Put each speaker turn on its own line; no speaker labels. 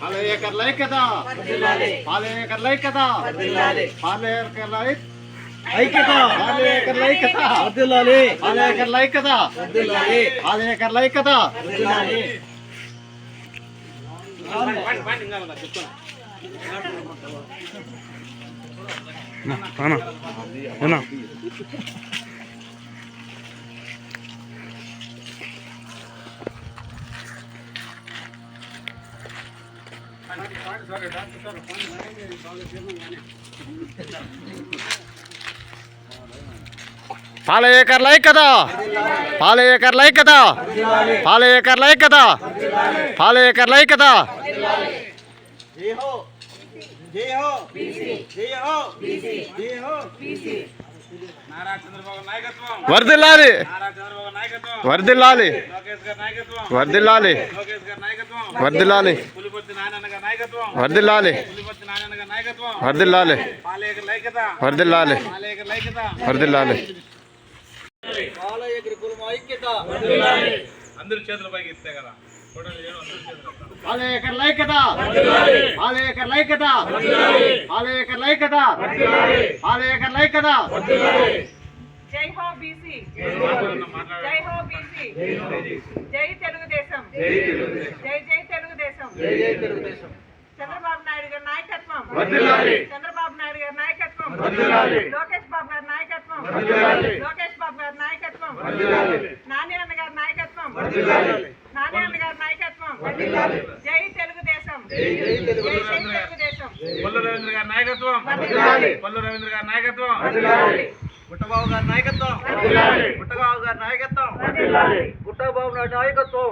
పాలేకర్ లైక్యత పాలేకర్ లైక్యత పాలేకర్ లైక్
ఐక్యత!
పాలేకర్ లైక్యత
వర్ధిల్లాలి
పాలేకర్ లైక్యత
పాల
పాలేకర్ లైక్యత
పాల
పాలేకర్ లైక్యత పాల లైక్యత పాలేకర్ పాల పాలేకర్ లైక్యత.
జై హో. జై హో. జై హో. జై హో.
నారా చంద్రబాబు నాయకత్వం.
వర్దిల్లాలి
నారా చంద్రబాబు నాయకత్వం.
వర్దిల్లాలి
లోకేష్ గారి నాయకత్వం.
వర్దిల్లాలి
లోకేష్ గారి నాయకత్వం.
వర్దిల్లాలి వర్దిల్లాలి వర్దిల్లాలి వర్దిల్లాలి వర్దిల్లాలి
అందరూ చేతుల పైకి ఇస్తే కదా. చూడండి ఏడు అందరూ చేతులు ఎత్తాలి.
పాలేకర్ లైక్యత పాలేకర్ లైక్యత పాలేకర్ లైక్యత పాలేకర్ లైక్యత
జై హో బీసీ
మాట్లాడన్న మాట్లాడండి.
జై హో బీసీ జై తెలుగుదేశం జై జై తెలుగుదేశం
జై జై తెలుగుదేశం
చంద్రబాబు నాయుడు గారి నాయకత్వం
వర్ధిల్లాలి.
చంద్రబాబు నాయుడు గారి నాయకత్వం
వర్ధిల్లాలి.
లోకేష్ బాబు గారి నాయకత్వం
వర్ధిల్లాలి.
లోకేష్ బాబు గారి నాయకత్వం
వర్ధిల్లాలి.
నాని అన్న గారి నాయకత్వం అన్న గారి నాయకత్వం జై తెలుగుదేశం
జై తెలుగుదేశం
పల్లు రవీంద్ర గారి నాయకత్వం. పల్లు రవీంద్ర గారి నాయకత్వం.
గుట్టబాబు గారి నాయకత్వం. గుట్టబాబు గారి నాయకత్వం. గుట్టబాబు నాయుడు నాయకత్వం.